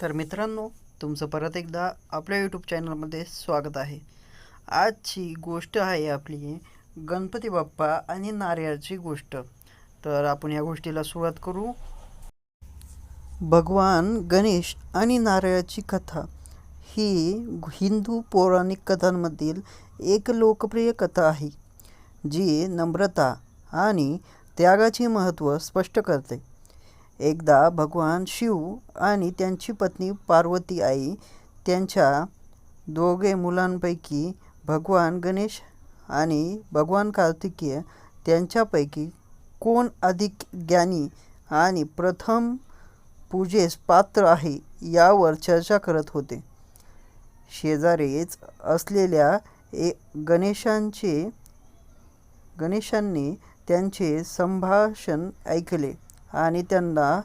तर मित्रांनो तुमचं परत एकदा आपल्या यूट्यूब चॅनलमध्ये स्वागत आहे. आजची गोष्ट आहे आपली गणपती बाप्पा आणि नारळाची गोष्ट. तर आपण या गोष्टीला सुरुवात करू. भगवान गणेश आणि नारळाची कथा. ही हिंदू पौराणिक कथांमधील एक लोकप्रिय कथा आहे जी नम्रता आणि त्यागाचे महत्त्व स्पष्ट करते. एकदा भगवान शिव आणि त्यांची पत्नी पार्वती आई त्यांच्या दोघे मुलांपैकी भगवान गणेश आणि भगवान कार्तिकीय त्यांच्यापैकी कोण अधिक ज्ञानी आणि प्रथम पूजेस पात्र आहे यावर चर्चा करत होते. शेजारीच असलेल्या ए गणेशांचे गणेशांनी त्यांचे संभाषण ऐकले. आणि त्यांना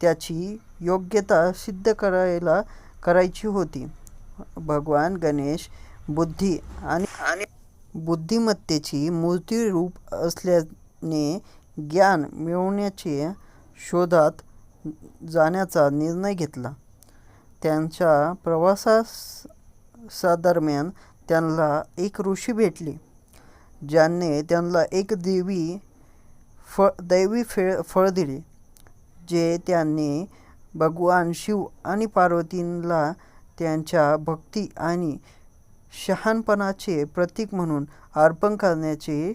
त्याची योग्यता सिद्ध करायला करायची होती. भगवान गणेश बुद्धी आणि आणि बुद्धिमत्तेची मूर्तिरूप असल्याने ज्ञान मिळवण्याचे शोधात जाण्याचा निर्णय घेतला. त्यांच्या प्रवासादरम्यान त्यांना एक ऋषी भेटली ज्याने त्यांना एक देवी फळ दैवी फळ फळ दिले जे त्यांनी भगवान शिव आणि पार्वतींना त्यांच्या भक्ती आणि शहाणपणाचे प्रतीक म्हणून अर्पण करण्याचे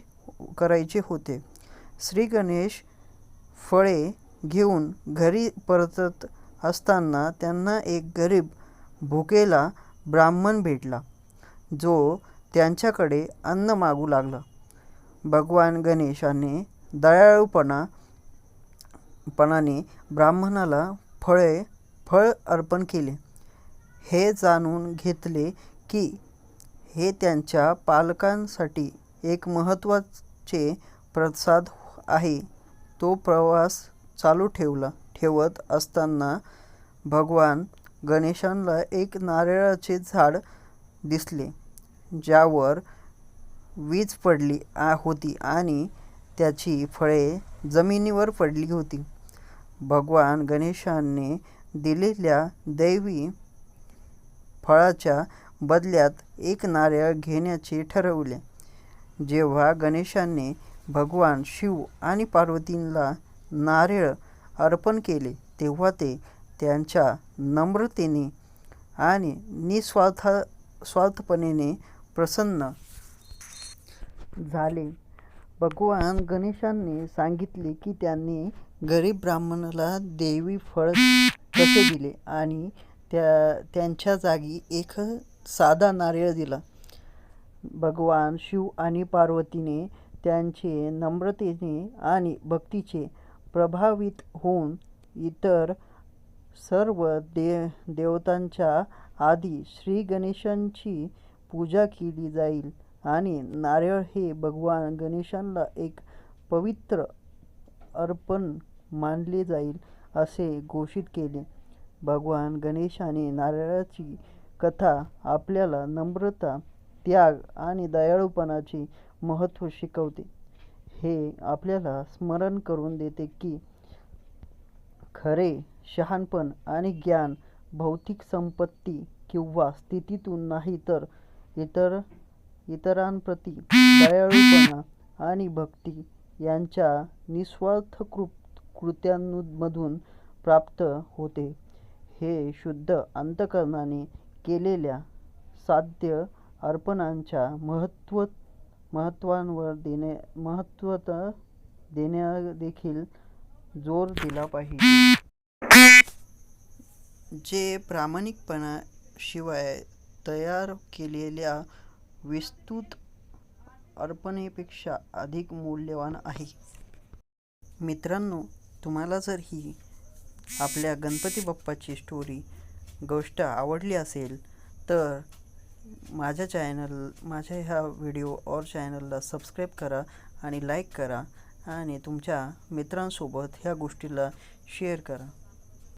करायचे होते. श्री गणेश फळे घेऊन घरी परतत असताना त्यांना एक गरीब भुकेला ब्राह्मण भेटला जो त्यांच्याकडे अन्न मागू लागला. भगवान गणेशाने दयाळूपणा पणाने ब्राह्मणाला फळे फळ अर्पण केले. हे जाणून घेतले की हे त्यांच्या पालकांसाठी एक महत्त्वाचे प्रसाद आहे. तो प्रवास चालू ठेवला ठेवत असताना भगवान गणेशांना एक नारळाचे झाड दिसले ज्यावर वीज पडली होती आणि त्याची फळे जमिनीवर पडली होती. भगवान गणेशाने दिलेल्या दैवी फळाच्या बदल्यात एक नारळ घेण्याचे ठरवले. जेव्हा गणेशाने भगवान शिव आणि पार्वतींना नारळ अर्पण केले तेव्हा ते त्यांच्या नम्रतेने आणि निस्वार्थ स्वार्थपणेने प्रसन्न झाले. भगवान गणेशांनी सांगितले की त्यांनी गरीब ब्राह्मणाला देवी फळ कसे दिले आणि त्या त्यांच्या जागी एक साधा नारळ दिला. भगवान शिव आणि पार्वतीने त्यांचे नम्रतेने आणि भक्तीचे प्रभावित होऊन इतर सर्व दे देवतांच्या आधी श्री गणेशांची पूजा केली जाईल. आणि नारळ हे भगवान गणेशांना एक पवित्र अर्पण मानले जाईल असे घोषित केले. भगवान गणेशाने नारळाची कथा आपल्याला नम्रता त्याग आणि दयाळूपणाचे महत्त्व शिकवते. हे आपल्याला स्मरण करून देते की खरे शहाणपण आणि ज्ञान भौतिक संपत्ती किंवा स्थितीतून नाही तर इतर इतरांप्रती दयाळूपणा आणि भक्ती यांच्या निस्वार्थ कृ कृत्यांमधून प्राप्त होते. हे शुद्ध अंतकरणाने केलेल्या साध्य अर्पणांच्या महत्त्व महत्त्वांवर देणे महत्त्वता देण्यादेखील जोर दिला पाहिजे. जे प्रामाणिकपणाशिवाय तयार केलेल्या विस्तृत अर्पणेपेक्षा अधिक मौल्यवान आहे. मित्रांनो तुम्हाला जर ही आपल्या गणपती बाप्पाची स्टोरी गोष्ट आवडली असेल तर माझ्या चॅनल माझ्या ह्या व्हिडिओ और चॅनलला सबस्क्राईब करा आणि लाईक करा आणि तुमच्या मित्रांसोबत ह्या गोष्टीला शेअर करा.